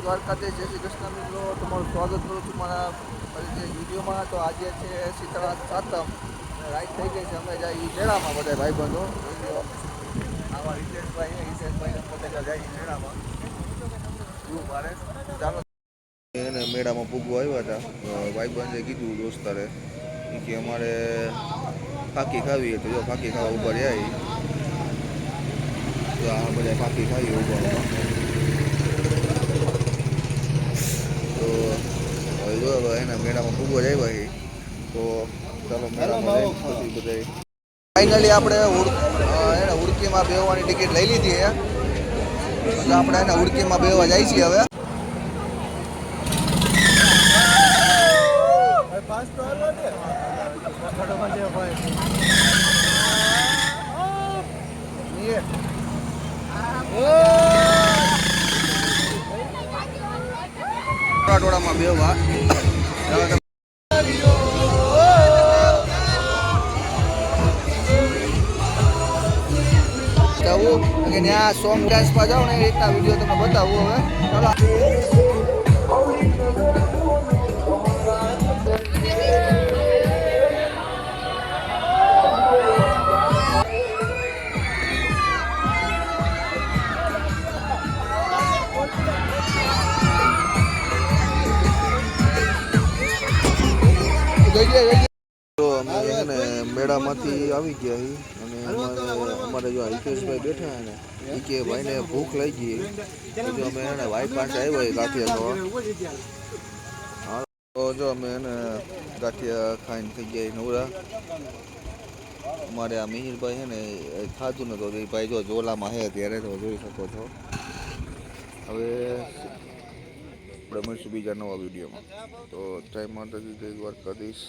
દ્વારકાધીશ, જય શ્રી કૃષ્ણ મિત્રો. તમારું સ્વાગત કરું છું મારા ફરીથી વિડીયોમાં. તો આજે છે શીતળા સાતમ. રાઈટ થઈ ગઈ છે. અમે જાય મેળામાં બધા ભાઈબંધો. આવા હિતેશભાઈ ને હિતેશભાઈ બધા જાય મેળામાં. ચાલો. એને મેળામાં પૂગવા આવ્યા હતા. ભાઈબંધે કીધું દોસ્તારે કે અમારે ફાકી ખાવી તો જો ફાકી ખાવા ઊભા રહ્યા તો આ બધા ફાકી ખાવી ઊભા જો હવે એના મેળામાં ખૂબ જ આવ્યા છે તો ચાલો મેળામાં પછી બધા ફાઇનલી આપણે એને ઉડકીમાં બેસવાની ટિકિટ લઈ લીધી છે એટલે આપણે એને ઉડકીમાં બેહવા જાય છીએ હવે. ટોળામાં બેવા જવું કે ત્યાં સોંગ ડાન્સમાં જાઓ ને એ રીતના વીડિયો તમને બતાવું હવે. ચાલો. તો અમે છે ને મેળામાંથી આવી ગયા અને અમારે અમારે જો હિતેશભાઈ બેઠા છે ને એ ભાઈને ભૂખ લઈ ગઈ તો અમે એને વાઈ પાસે આવ્યા ગાંઠિયા તો જો અમે એને ગાંઠિયા ખાઈને થઈ ગયા નવરા. અમારે આ મિહિરભાઈ છે ને ખાધું નતો. તો એ ભાઈ જો ઝોલામાં હે ત્યારે તો જોઈ શકો છો. હવે આપણે મળીશું બીજા નવા વિડીયોમાં. તો જય માતાજી જય દ્વારકાધીશ.